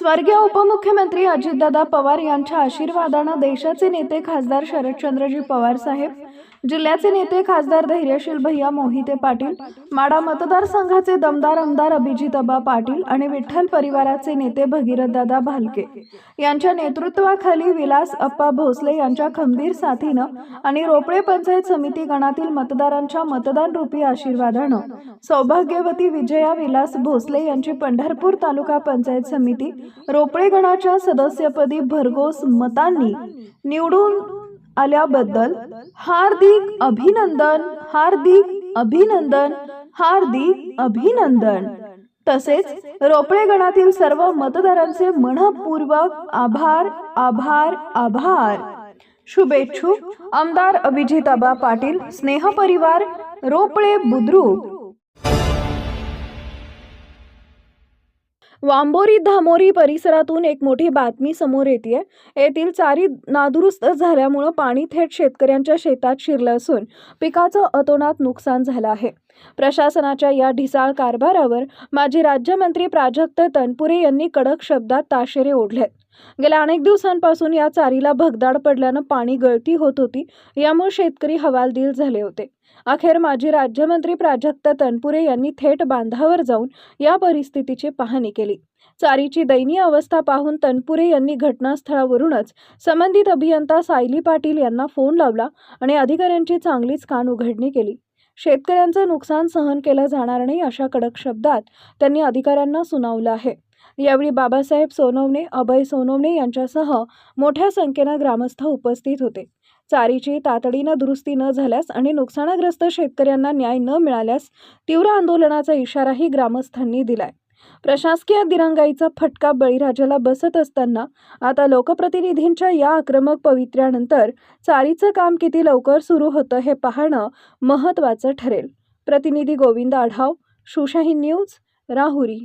स्वर्गीय उपमुख्यमंत्री अजितदादा पवार यांच्या आशीर्वादानं देशाचे नेते खासदार शरदचंद्रजी पवार साहेब जिल्ह्याचे नेते खासदार धैर्यशील भैया मोहिते पाटील माडा मतदारसंघाचे दमदार आमदार अभिजितबा पाटील आणि विठ्ठल परिवाराचे नेते भगीरथदादा भालके. यांच्या नेतृत्वाखाली विलास अप्पा भोसले यांच्या खंबीर साथीनं आणि रोपळे पंचायत समिती गणातील मतदारांच्या मतदान रूपी आशीर्वादानं सौभाग्यवती विजया विलास भोसले यांची पंढरपूर तालुका पंचायत समिती रोपळे गणाच्या सदस्यपदी भरघोस मतांनी निवडून आल्याबद्दल हार्दिक अभिनंदन हार्दिक अभिनंदन हार्दिक अभिनंदन. तसेच रोपळे गणातील सर्व मतदारांचे मनपूर्वक आभार आभार आभार. शुभेच्छुक आमदार अभिजिताबा पाटील स्नेहपरिवार रोपळे बुद्रुक. वांबोरी धामोरी परिसरातून एक मोठी बातमी समोर येते येथील चारी नादुरुस्त झाल्यामुळं पाणी थेट शेतकऱ्यांच्या शेतात शिरलं असून पिकाचं अतोनात नुकसान झालं आहे. प्रशासनाच्या या ढिसाळ कारभारावर माजी राज्यमंत्री प्राजक्त तनपुरे यांनी कडक शब्दात ताशेरे ओढलेत. गेल्या अनेक दिवसांपासून या चारीला भगदाड पडल्यानं पाणी गळती होत होती. यामुळे शेतकरी हवालदिल झाले होते. अखेर माजी राज्यमंत्री प्राजक्त तनपुरे यांनी थेट बांधावर जाऊन या परिस्थितीची पाहणी केली. चारीची दयनीय अवस्था पाहून तनपुरे यांनी घटनास्थळावरूनच संबंधित अभियंता सायली पाटील यांना फोन लावला आणि अधिकाऱ्यांची चांगलीच कान उघडणी केली. शेतकऱ्यांचं नुकसान सहन केलं जाणार नाही अशा कडक शब्दात त्यांनी अधिकाऱ्यांना सुनावलं आहे. यावेळी बाबासाहेब सोनवणे अभय सोनवणे यांच्यासह मोठ्या संख्येनं ग्रामस्थ उपस्थित होते. चारीची तातडीनं दुरुस्ती न झाल्यास आणि नुकसानग्रस्त शेतकऱ्यांना न्याय न मिळाल्यास तीव्र आंदोलनाचा इशाराही ग्रामस्थांनी दिलाय. प्रशासकीय दिरंगाईचा फटका बळीराजाला बसत असताना आता लोकप्रतिनिधींच्या या आक्रमक पवित्र्यानंतर चारीचं काम किती लवकर सुरू होतं हे पाहणं महत्त्वाचं ठरेल. प्रतिनिधी गोविंद आढाव शुशाही न्यूज राहुरी.